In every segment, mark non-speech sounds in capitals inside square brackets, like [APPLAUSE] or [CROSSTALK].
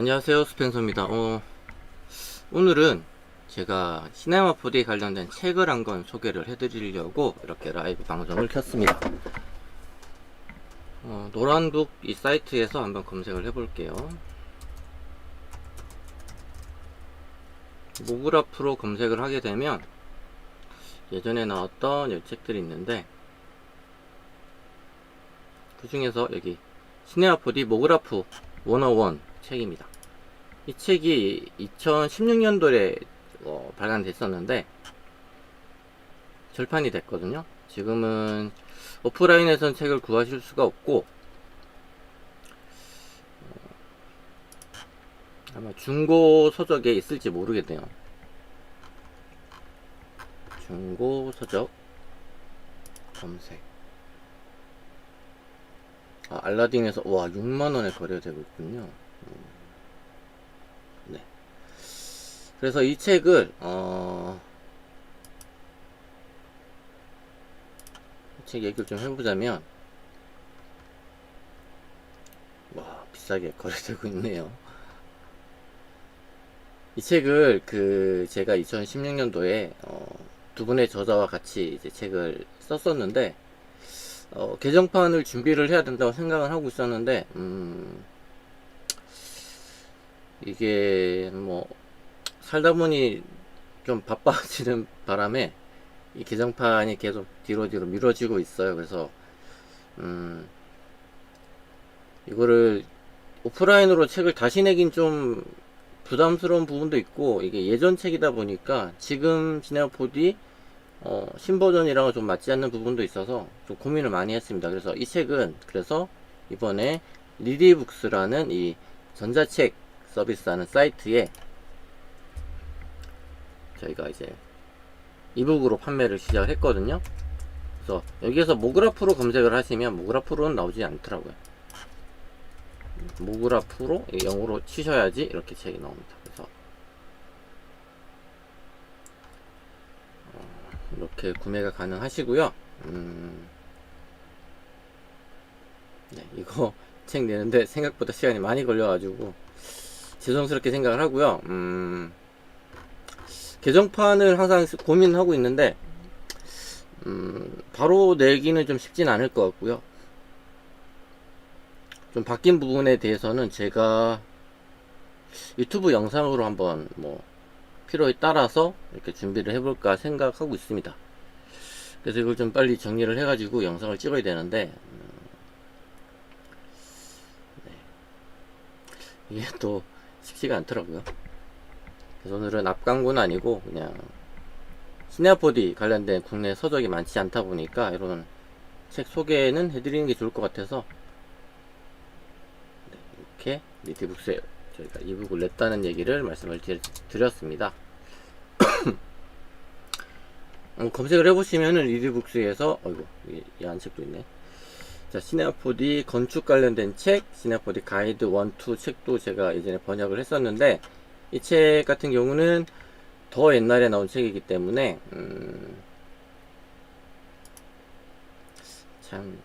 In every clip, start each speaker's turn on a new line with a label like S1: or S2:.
S1: 안녕하세요 스펜서입니다. 어, 오늘은 제가 시네마 4D 관련된 책을 한 권 소개를 해드리려고 이렇게 라이브 방송을 켰습니다. 어, 노란북 이 사이트에서 한번 검색을 해볼게요. 모그라프로 검색을 하게 되면 예전에 나왔던 이 책들이 있는데 그 중에서 여기 시네마 4D 모그라프 101 책입니다. 이 책이 2016년도에 어, 발간됐었는데 절판이 됐거든요. 지금은 오프라인에선 책을 구하실 수가 없고 어, 아마 중고 서적에 있을지 모르겠네요. 중고 서적 검색 아, 알라딘에서 와 6만원에 거래되고 있군요 음. 네 그래서 이 책을 어... 이책 얘기를 좀 해보자면 와 비싸게 [LAUGHS] 거래되고 있네요. 이 책을 그 제가 2016년도에 어, 두 분의 저자와 같이 이제 책을 썼었는데 어, 개정판을 준비를 해야 된다고 생각을 하고 있었는데, 음, 이게 뭐, 살다 보니 좀 바빠지는 바람에 이 개정판이 계속 뒤로 뒤로 미뤄지고 있어요. 그래서, 음, 이거를 오프라인으로 책을 다시 내긴 좀 부담스러운 부분도 있고, 이게 예전 책이다 보니까 지금 4D 어, 신버전이랑은 좀 맞지 않는 부분도 있어서 좀 고민을 많이 했습니다. 그래서 이 책은 그래서 이번에 리디북스라는 이 전자책 서비스하는 사이트에 저희가 이제 이북으로 판매를 시작을 했거든요. 그래서 여기에서 모그라프로 검색을 하시면 모그라프로는 나오지 않더라고요. 모그라프로 영어로 치셔야지 이렇게 책이 나옵니다. 그래서 이렇게 구매가 가능하시고요. 음, 네, 이거 [LAUGHS] 책 내는데 생각보다 시간이 많이 걸려가지고 죄송스럽게 생각을 하고요. 음, 개정판을 항상 고민하고 있는데 음, 바로 내기는 좀 쉽진 않을 것 같고요. 좀 바뀐 부분에 대해서는 제가 유튜브 영상으로 한번 뭐 필요에 따라서 이렇게 준비를 해볼까 생각하고 있습니다. 그래서 이걸 좀 빨리 정리를 해가지고 영상을 찍어야 되는데 음, 네. 이게 또 쉽지가 않더라고요. 그래서 오늘은 앞광고는 아니고 그냥 시네아포디 관련된 국내 서적이 많지 않다 보니까 이런 책 소개는 해드리는 게 좋을 것 같아서 네, 이렇게 리디북스에 저희가 이북을 냈다는 얘기를 말씀을 드렸습니다. 어, [COUGHS] 검색을 해보시면은 리디북스에서 어이구 이안 책도 있네. 자 시네아포디 건축 관련된 책, 시네아포디 가이드 1, 2 책도 제가 예전에 번역을 했었는데 이 책 같은 경우는 더 옛날에 나온 책이기 때문에 음, 참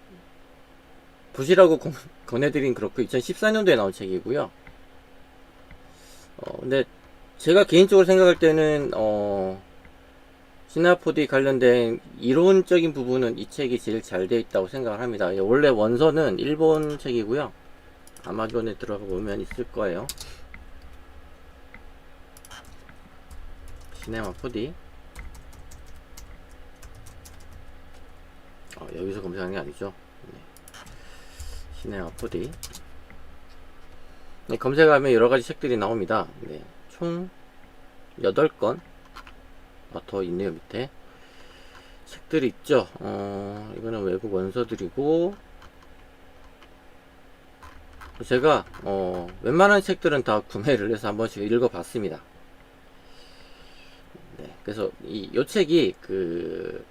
S1: 보시라고 권해드린 그렇고 2014년도에 나온 책이고요. 어, 근데 제가 개인적으로 생각할 때는 어, 시나포디 관련된 이론적인 부분은 이 책이 제일 잘 되어 있다고 생각을 합니다. 원래 원서는 일본 책이고요. 아마존에 들어가 보면 있을 거예요. 시네마 4D 어, 여기서 검색하는 게 아니죠. 네. 시네마 4D 네, 검색하면 여러가지 책들이 나옵니다. 네, 총 8건 아, 더 있네요 밑에 책들이 있죠. 어, 이거는 외국 원서들이고 제가 어, 웬만한 책들은 다 구매를 해서 한 번씩 읽어봤습니다. 네, 그래서 이, 요 책이 그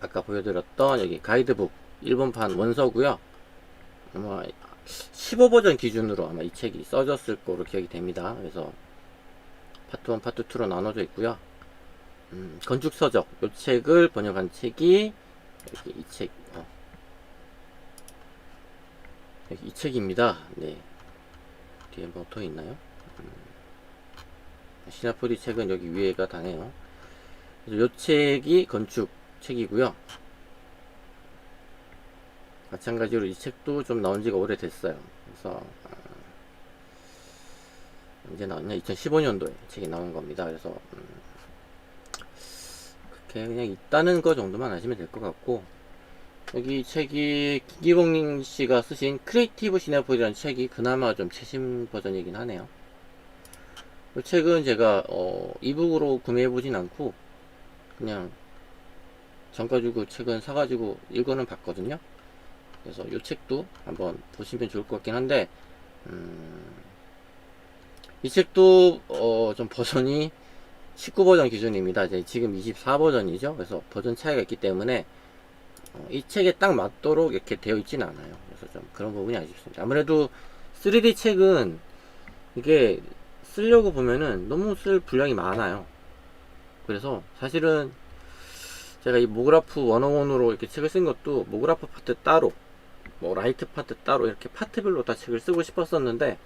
S1: 아까 보여드렸던 여기 가이드북 일본판 원서고요. 아마 15버전 기준으로 아마 이 책이 써졌을 거로 기억이 됩니다. 그래서 파트 1, 파트 2로 나눠져 있고요. 음, 건축서적 이 책을 번역한 책이 여기 이 책, 어. 여기 이 책입니다. 네. 뒤에 뭐 더 있나요? 음, 시나포디 책은 여기 위에가 다네요. 그래서 요 책이 건축 책이고요. 마찬가지로 이 책도 좀 나온 지가 오래됐어요. 그래서 아, 언제 나왔냐? 2015년도에 책이 나온 겁니다. 그래서 음, 그렇게 그냥 있다는 거 정도만 아시면 될 것 같고 여기 책이 김기봉 씨가 쓰신 크리에이티브 시나포디라는 책이 그나마 좀 최신 버전이긴 하네요. 이 책은 제가 어, 이북으로 구매해 보진 않고 그냥 정가 주고 책은 사가지고 읽어는 봤거든요. 그래서 이 책도 한번 보시면 좋을 것 같긴 한데 음, 이 책도 어, 좀 버전이 19버전 기준입니다. 이제 지금 24버전이죠. 그래서 버전 차이가 있기 때문에 어, 이 책에 딱 맞도록 이렇게 되어 있지는 않아요. 그래서 좀 그런 부분이 아쉽습니다. 아무래도 3D 책은 이게 쓰려고 보면은 너무 쓸 분량이 많아요. 그래서 사실은 제가 이 모그라프 원어원으로 이렇게 책을 쓴 것도 모그라프 파트 따로 뭐 라이트 파트 따로 이렇게 파트별로 다 책을 쓰고 싶었었는데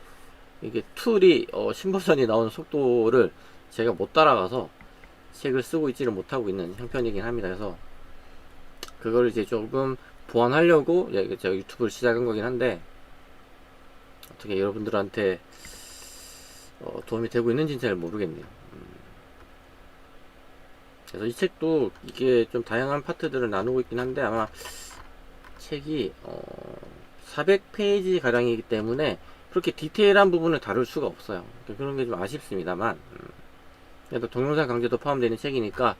S1: 이게 툴이 어, 신버전이 나오는 속도를 제가 못 따라가서 책을 쓰고 있지를 못하고 있는 형편이긴 합니다. 그래서 그걸 이제 조금 보완하려고 예, 제가 유튜브를 시작한 거긴 한데 어떻게 여러분들한테 어, 도움이 되고 있는지는 잘 모르겠네요. 음. 그래서 이 책도 이게 좀 다양한 파트들을 나누고 있긴 한데 아마 책이 어, 400페이지 가량이기 때문에 그렇게 디테일한 부분을 다룰 수가 없어요. 그러니까 그런 게 좀 아쉽습니다만 음. 그래도 동영상 강좌도 포함되어 있는 책이니까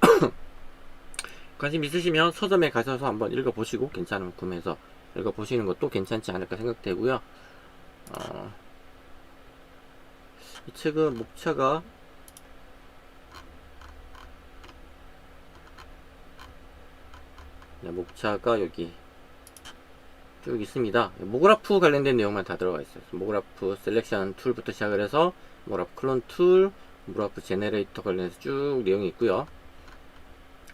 S1: [COUGHS] 관심 있으시면 서점에 가셔서 한번 읽어보시고 괜찮으면 구매해서 읽어보시는 것도 괜찮지 않을까 생각되고요. 어, 이 책은 목차가 네, 목차가 여기 쭉 있습니다. 모그라프 관련된 내용만 다 들어가 있어요. 모그라프 셀렉션 툴부터 시작을 해서 모그라프 클론 툴, 모그라프 제네레이터 관련해서 쭉 내용이 있고요.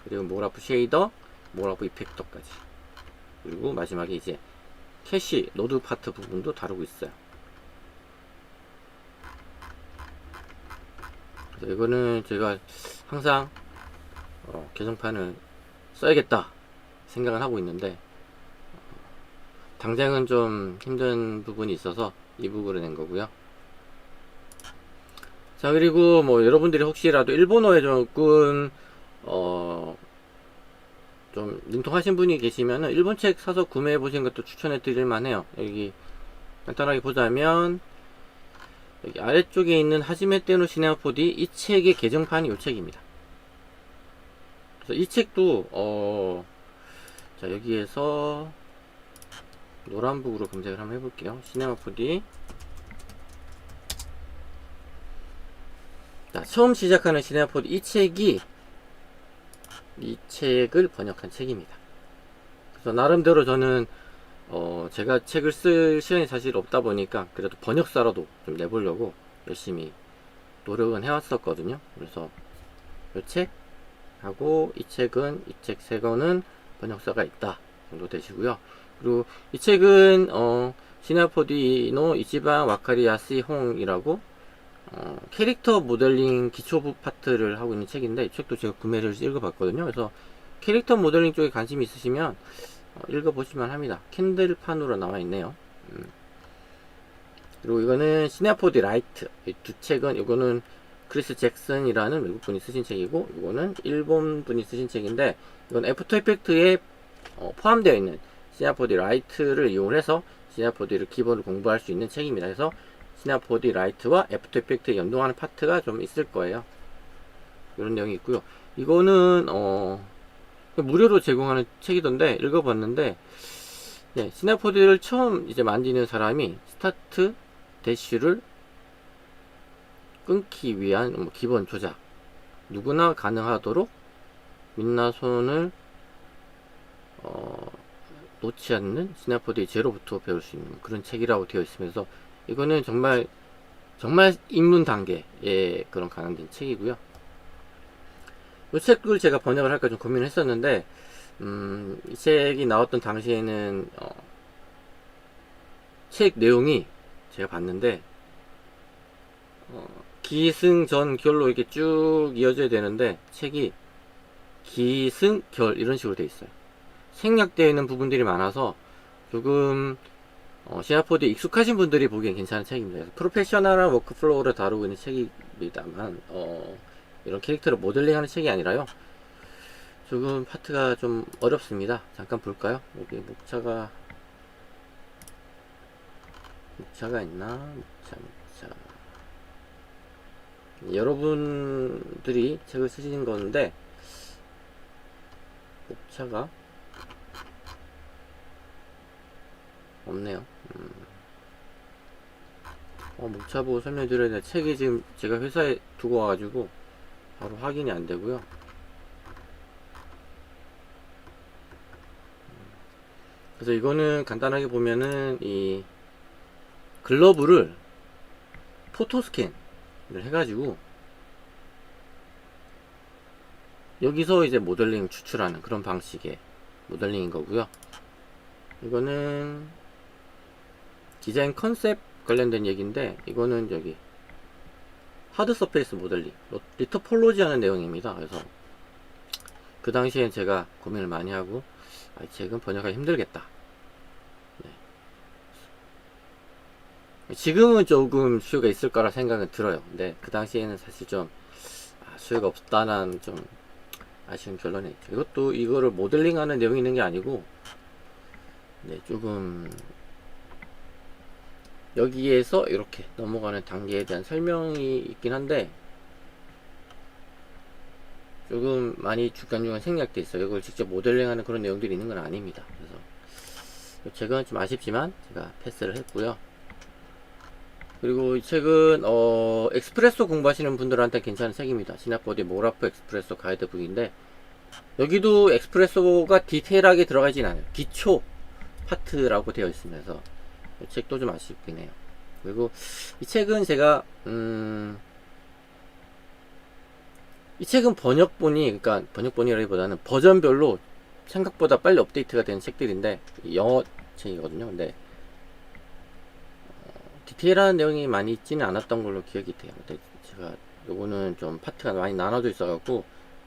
S1: 그리고 모그라프 쉐이더, 모그라프 이펙터까지. 그리고 마지막에 이제 캐시 노드 파트 부분도 다루고 있어요. 그래서 이거는 제가 항상 어, 개정판을 써야겠다 생각을 하고 있는데 어, 당장은 좀 힘든 부분이 있어서 이북으로 낸 거고요. 자 그리고 뭐 여러분들이 혹시라도 일본어에 조금 어, 좀 능통하신 분이 계시면은 일본 책 사서 구매해 보시는 것도 추천해 드릴 만해요. 여기 간단하게 보자면 여기 아래쪽에 있는 하지메 때노 시네마포디 이 책의 개정판이 이 책입니다. 그래서 이 책도 어, 자 여기에서 노란북으로 검색을 한번 해볼게요. 시네마포디 자 처음 시작하는 시네마포디 이 책이 이 책을 번역한 책입니다. 그래서 나름대로 저는 어 제가 책을 쓸 시간이 사실 없다 보니까 그래도 번역사라도 좀 내보려고 열심히 노력은 해왔었거든요. 그래서 이 책하고 이 책은 이 책 세 권은 번역사가 있다 정도 되시고요. 그리고 이 책은 어 시나포디노 이치방 와카리야시 홍이라고 어, 캐릭터 모델링 기초부 파트를 하고 있는 책인데 이 책도 제가 구매를 읽어봤거든요. 그래서 캐릭터 모델링 쪽에 관심이 있으시면 어, 읽어보시면 합니다. 캔들판으로 나와 있네요. 음. 그리고 이거는 시네포디 라이트 이 두 책은 이거는 크리스 잭슨이라는 외국 분이 쓰신 책이고 이거는 일본 분이 쓰신 책인데 이건 애프터 이펙트에 어, 포함되어 있는 시네포디 라이트를 이용해서 시네포디를 기본으로 공부할 수 있는 책입니다. 그래서 시나포디 라이트와 애프터 이펙트에 연동하는 파트가 좀 있을 거예요. 이런 내용이 있고요. 이거는 어 무료로 제공하는 책이던데 읽어봤는데 네, 시나포디를 처음 이제 만지는 사람이 스타트 대쉬를 끊기 위한 뭐 기본 조작 누구나 가능하도록 민나손을 어, 놓지 않는 시나포디 제로부터 배울 수 있는 그런 책이라고 되어 있으면서 이거는 정말 정말 입문 단계의 그런 관련된 책이고요. 이 책을 제가 번역을 할까 좀 고민을 했었는데 음, 이 책이 나왔던 당시에는 어, 책 내용이 제가 봤는데 어, 기승전 결로 이렇게 쭉 이어져야 되는데 책이 기승결 이런 식으로 돼 있어요. 생략되어 있는 부분들이 많아서 조금 어, 시나포드에 익숙하신 분들이 보기엔 괜찮은 책입니다. 프로페셔널한 워크플로우를 다루고 있는 책입니다만 어, 이런 캐릭터를 모델링하는 책이 아니라요. 조금 파트가 좀 어렵습니다. 잠깐 볼까요? 여기 목차가 목차가 있나? 목차 목차 여러분들이 책을 쓰신 건데 목차가 없네요. 음. 어, 목차 보고 설명드려야 돼. 책이 지금 제가 회사에 두고 와가지고 바로 확인이 안 되고요. 그래서 이거는 간단하게 보면은 이 글러브를 포토 스캔을 해가지고 여기서 이제 모델링 추출하는 그런 방식의 모델링인 거고요. 이거는 디자인 컨셉 관련된 얘기인데 이거는 저기 하드 서페이스 모델링 리터폴로지 하는 내용입니다. 그래서 그 당시엔 제가 고민을 많이 하고 아, 이 책은 번역하기 힘들겠다. 네. 지금은 조금 수요가 있을 거라 생각은 들어요. 근데 그 당시에는 사실 좀 아, 수요가 없다는 좀 아쉬운 결론이 있죠. 이것도 이거를 모델링하는 내용이 있는 게 아니고 네, 조금 여기에서 이렇게 넘어가는 단계에 대한 설명이 있긴 한데 조금 많이 중간중간 생략돼 있어요. 이걸 직접 모델링하는 그런 내용들이 있는 건 아닙니다. 그래서 이 책은 좀 아쉽지만 제가 패스를 했고요. 그리고 이 책은 어, 엑스프레소 공부하시는 분들한테 괜찮은 책입니다. 시나포드 모라프 엑스프레소 가이드북인데 여기도 엑스프레소가 디테일하게 들어가진 않아요. 기초 파트라고 되어 있으면서 이 책도 좀 아쉽긴 해요. 그리고 이 책은 제가 음, 이 책은 번역본이 그러니까 번역본이라기보다는 버전별로 생각보다 빨리 업데이트가 되는 책들인데 영어 책이거든요. 근데 어, 디테일한 내용이 많이 있지는 않았던 걸로 기억이 돼요. 근데 제가 요거는 좀 파트가 많이 나눠져 있어갖고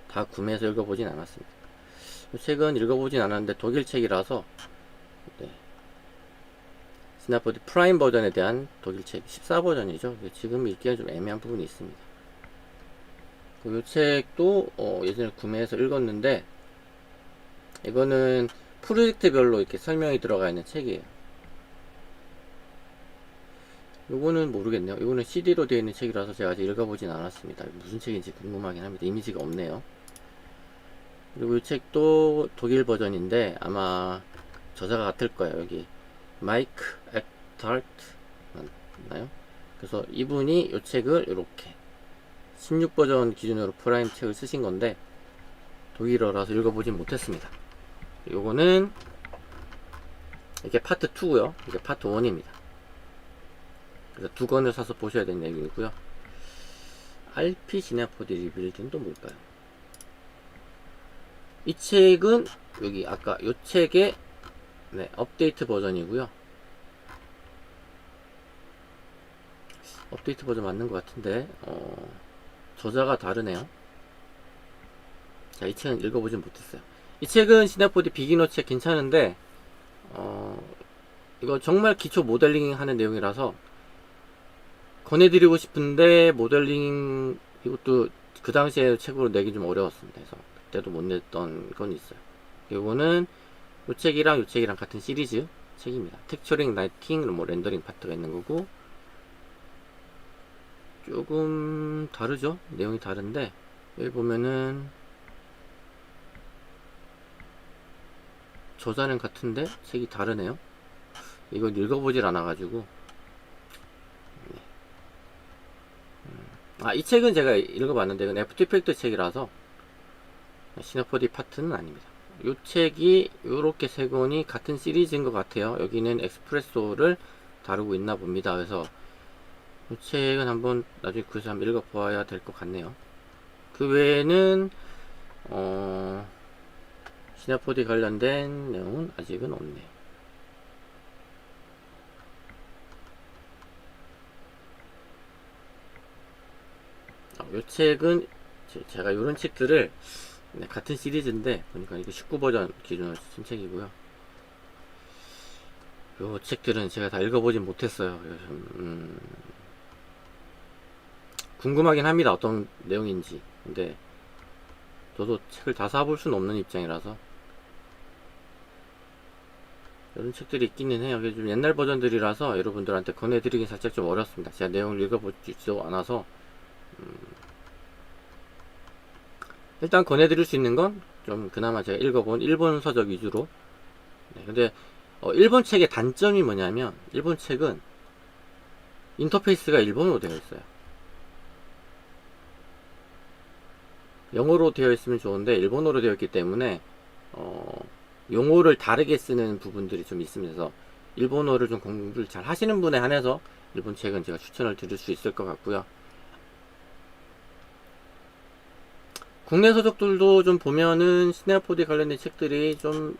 S1: 다 구매해서 읽어보진 않았습니다. 이 책은 읽어보진 않았는데 독일 책이라서 네. 스나포드 프라임 버전에 대한 독일 책 14버전이죠. 지금 읽기가 좀 애매한 부분이 있습니다. 이 책도 어, 예전에 구매해서 읽었는데 이거는 프로젝트별로 이렇게 설명이 들어가 있는 책이에요. 요거는 모르겠네요. 이거는 CD로 되어 있는 책이라서 제가 아직 읽어보진 않았습니다. 무슨 책인지 궁금하긴 합니다. 이미지가 없네요. 그리고 이 책도 독일 버전인데 아마 저자가 같을 거예요. 여기 마이크 액탈트 맞나요? 그래서 이분이 이 책을 이렇게 16버전 기준으로 프라임 책을 쓰신 건데 독일어라서 읽어보진 못했습니다. 요거는 이게 파트 2고요. 이게 파트 1입니다. 그래서 두 권을 사서 보셔야 되는 내용이고요. RP 시네포드 리빌드는 또 뭘까요? 이 책은 여기 아까 요 책의 네, 업데이트 버전이고요. 업데이트 버전 맞는 것 같은데 어, 저자가 다르네요. 자, 이 책은 읽어보진 못했어요. 이 책은 시나포드 비기너 책 괜찮은데 어, 이거 정말 기초 모델링 하는 내용이라서 권해드리고 싶은데 모델링 이것도 그 당시에 책으로 내기 좀 어려웠습니다. 그래서 그때도 못 냈던 건 있어요. 이거는 이 책이랑 이 책이랑 같은 시리즈 책입니다. 텍처링, 라이팅, 뭐 렌더링 파트가 있는 거고 조금 다르죠? 내용이 다른데 여기 보면은 저자는 같은데 책이 다르네요. 이걸 읽어보질 않아가지고 네. 음. 아, 이 책은 제가 읽어봤는데 이건 애프터 이펙트 책이라서 시너포디 파트는 아닙니다. 요 책이 요렇게 세 권이 같은 시리즈인 것 같아요. 여기는 엑스프레소를 다루고 있나 봅니다. 그래서 요 책은 한번 나중에 구해서 한번 읽어보아야 될 것 같네요. 그 외에는 어, 시나포디 관련된 내용은 아직은 없네요. 아, 요 책은 제가 요런 책들을 네, 같은 시리즈인데 보니까 이거 19버전 기준으로 쓴 책이고요. 요 책들은 제가 다 읽어보진 못했어요. 좀, 음, 궁금하긴 합니다. 어떤 내용인지. 근데 저도 책을 다 사볼 수는 없는 입장이라서 이런 책들이 있기는 해요. 이게 좀 옛날 버전들이라서 여러분들한테 권해드리긴 살짝 좀 어렵습니다. 제가 내용을 읽어보지도 않아서 음, 일단 권해드릴 수 있는 건 좀 그나마 제가 읽어본 일본 서적 위주로 네, 근데 어, 일본 책의 단점이 뭐냐면 일본 책은 인터페이스가 일본어로 되어 있어요. 영어로 되어 있으면 좋은데 일본어로 되어 있기 때문에 어, 용어를 다르게 쓰는 부분들이 좀. 그래서 일본어를 좀 공부를 잘 하시는 분에 한해서 일본 책은 제가 추천을 드릴 수 있을 것 같고요. 국내 서적들도 좀 보면은 시네아포드 관련된 책들이 좀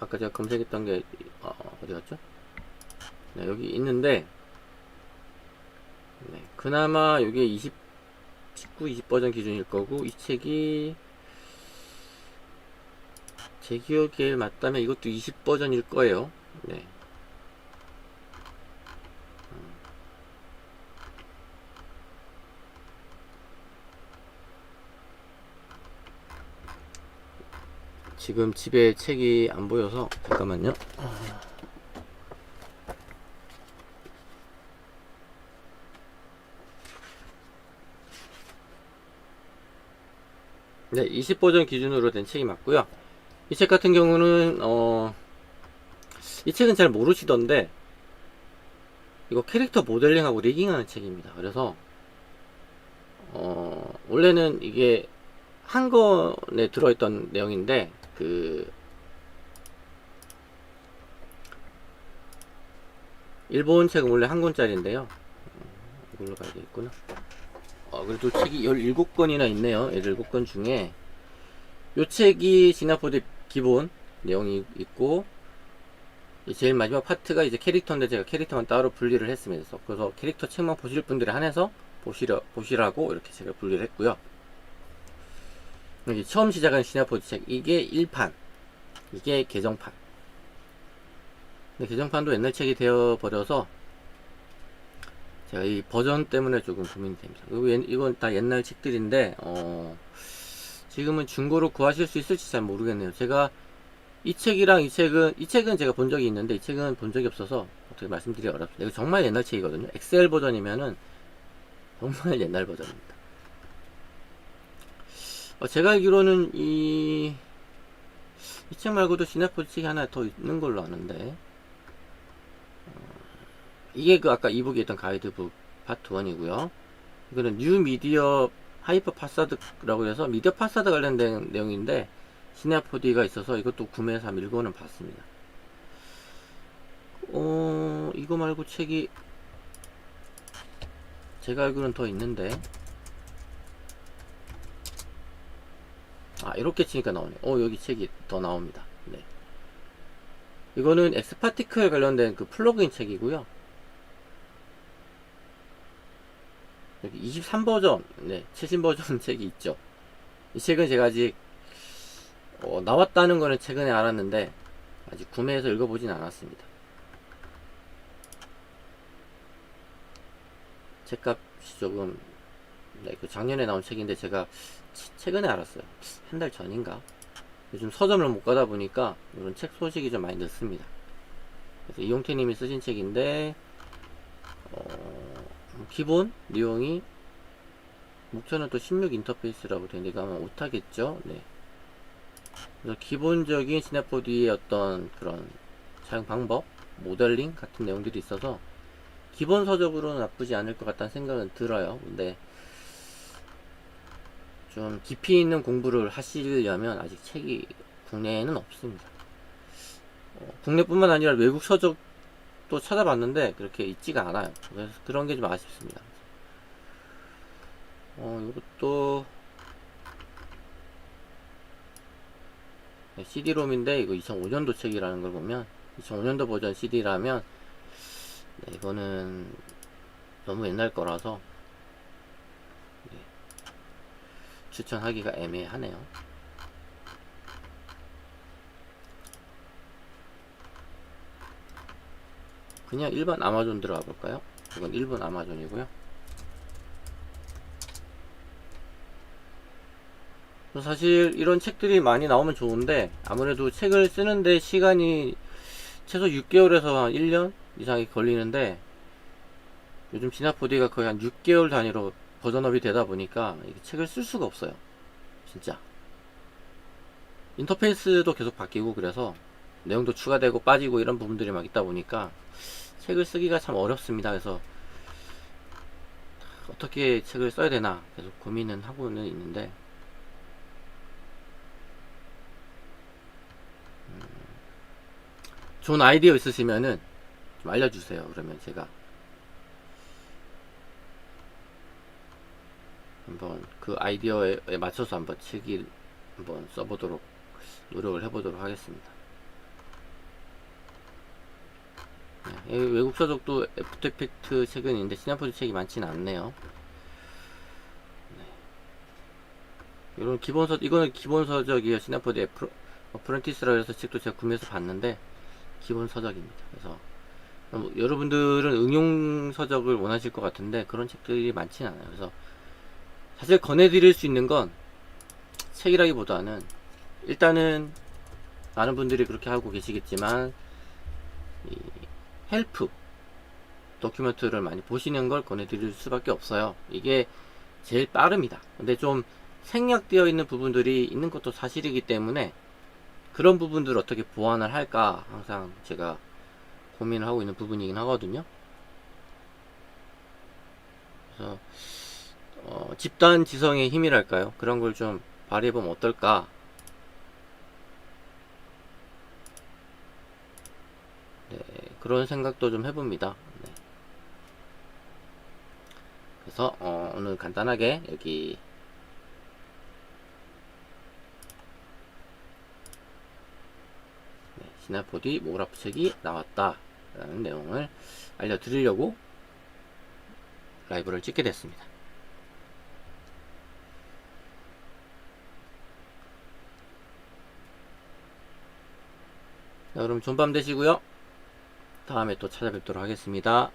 S1: 아까 제가 검색했던 게 어, 디 갔죠? 네, 여기 있는데 네, 그나마 이게 20 19, 20 버전 기준일 거고 이 책이 제 기억에 맞다면 이것도 20 버전일 거예요. 네. 지금 집에 책이 안 보여서 잠깐만요. 네, 20 버전 기준으로 된 책이 맞고요. 이 책 같은 경우는 어, 이 책은 잘 모르시던데 이거 캐릭터 모델링하고 리깅하는 책입니다. 그래서 어, 원래는 이게 한 권에 들어있던 내용인데 그 일본 책은 원래 한 권짜리인데요. 어, 이걸로 가야 되겠구나. 어, 그래도 책이 17권이나 있네요. 17권 중에 요 책이 시나포드 기본 내용이 있고 이 제일 마지막 파트가 이제 캐릭터인데 제가 캐릭터만 따로 분리를 했습니다. 그래서 캐릭터 책만 보실 분들에 한해서 보시려, 보시라고 이렇게 제가 분리를 했고요. 여기 처음 시작한 시나포드 책 이게 1판 이게 개정판 근데 개정판도 옛날 책이 되어 버려서 제가 이 버전 때문에 조금 고민이 됩니다. 옛- 이건 다 옛날 책들인데, 어, 지금은 중고로 구하실 수 있을지 잘 모르겠네요. 제가 이 책이랑 이 책은, 이 책은 제가 본 적이 있는데, 이 책은 본 적이 없어서 어떻게 말씀드리기 어렵습니다. 이거 정말 옛날 책이거든요. 엑셀 버전이면은 정말 [LAUGHS] 옛날 버전입니다. 어, 제가 알기로는 이, 이 책 말고도 책이 하나 더 있는 걸로 아는데, 이게 그 아까 이북에 있던 가이드북 파트 1이고요. 이거는 뉴 미디어 하이퍼 파사드라고 해서 미디어 파사드 관련된 내용인데 시네아포디가 있어서 이것도 구매해서 읽어는 봤습니다. 어, 이거 말고 책이 제가 알기로는 더 있는데 아 이렇게 치니까 나오네. 어 여기 책이 더 나옵니다. 네. 이거는 엑스파티클 관련된 그 플러그인 책이고요. 여기 23버전, 네, 최신 버전 [LAUGHS] 책이 있죠. 이 책은 제가 아직 어, 나왔다는 거는 최근에 알았는데 아직 구매해서 읽어보진 않았습니다. 책값이 조금 네, 그 작년에 나온 책인데 제가 치- 최근에 알았어요. 한 달 전인가? 요즘 서점을 못 가다 보니까 이런 책 소식이 좀 많이 늦습니다. 그래서 이용태님이 쓰신 책인데 어, 기본 내용이 목차는 또 16 인터페이스라고 되는데 이거 아마 오타겠죠? 네. 그래서 기본적인 시네포드의 어떤 그런 사용 방법, 모델링 같은 내용들이 있어서 기본 서적으로는 나쁘지 않을 것 같다는 생각은 들어요. 근데 좀 깊이 있는 공부를 하시려면 아직 책이 국내에는 없습니다. 어, 국내뿐만 아니라 외국 서적도 찾아봤는데 그렇게 있지가 않아요. 그래서 그런 게 좀 아쉽습니다. 어, 이것도 CD롬인데 이거 2005년도 책이라는 걸 보면 2005년도 버전 CD라면 네, 이거는 너무 옛날 거라서 네. 추천하기가 애매하네요. 그냥 일반 아마존 들어가 볼까요? 이건 일본 아마존이고요. 사실 이런 책들이 많이 나오면 좋은데 아무래도 책을 쓰는데 시간이 최소 6개월에서 한 1년 이상이 걸리는데 요즘 진화포디가 거의 한 6개월 단위로 버전업이 되다 보니까 책을 쓸 수가 없어요. 진짜. 인터페이스도 계속 바뀌고 그래서 내용도 추가되고 빠지고 이런 부분들이 막 있다 보니까 책을 쓰기가 참 어렵습니다. 그래서 어떻게 책을 써야 되나 계속 고민은 하고는 있는데 음, 좋은 아이디어 있으시면은 좀 알려주세요. 그러면 제가 한번 그 아이디어에 맞춰서 한번 책을 한번 써보도록 노력을 해보도록 하겠습니다. 네, 이 외국 서적도 애프터 이펙트 책은 있는데 시나포드 책이 많지는 않네요. 네. 이런 기본 서 이거는 기본 서적이에요. 시나포드 애프로 어프렌티스라 해서 책도 제가 구매해서 봤는데 기본 서적입니다. 그래서 뭐 여러분들은 응용 서적을 원하실 것 같은데 그런 책들이 많지는 않아요. 그래서 사실 권해드릴 수 있는 건 책이라기보다는 일단은 많은 분들이 그렇게 하고 계시겠지만 이 헬프 도큐멘트를 많이 보시는 걸 권해드릴 수밖에 없어요. 이게 제일 빠릅니다. 근데 좀 생략되어 있는 부분들이 있는 것도 사실이기 때문에 그런 부분들을 어떻게 보완을 할까 항상 제가 고민을 하고 있는 부분이긴 하거든요. 그래서 어, 집단 지성의 힘이랄까요? 그런 걸 좀 발휘해보면 어떨까? 네, 그런 생각도 좀 해봅니다. 네. 그래서 어, 오늘 간단하게 여기 네, 시나포디 모그라프 책이 나왔다 라는 내용을 알려드리려고 라이브를 찍게 됐습니다. 자, 그럼 좋은 밤 되시고요. 다음에 또 찾아뵙도록 하겠습니다.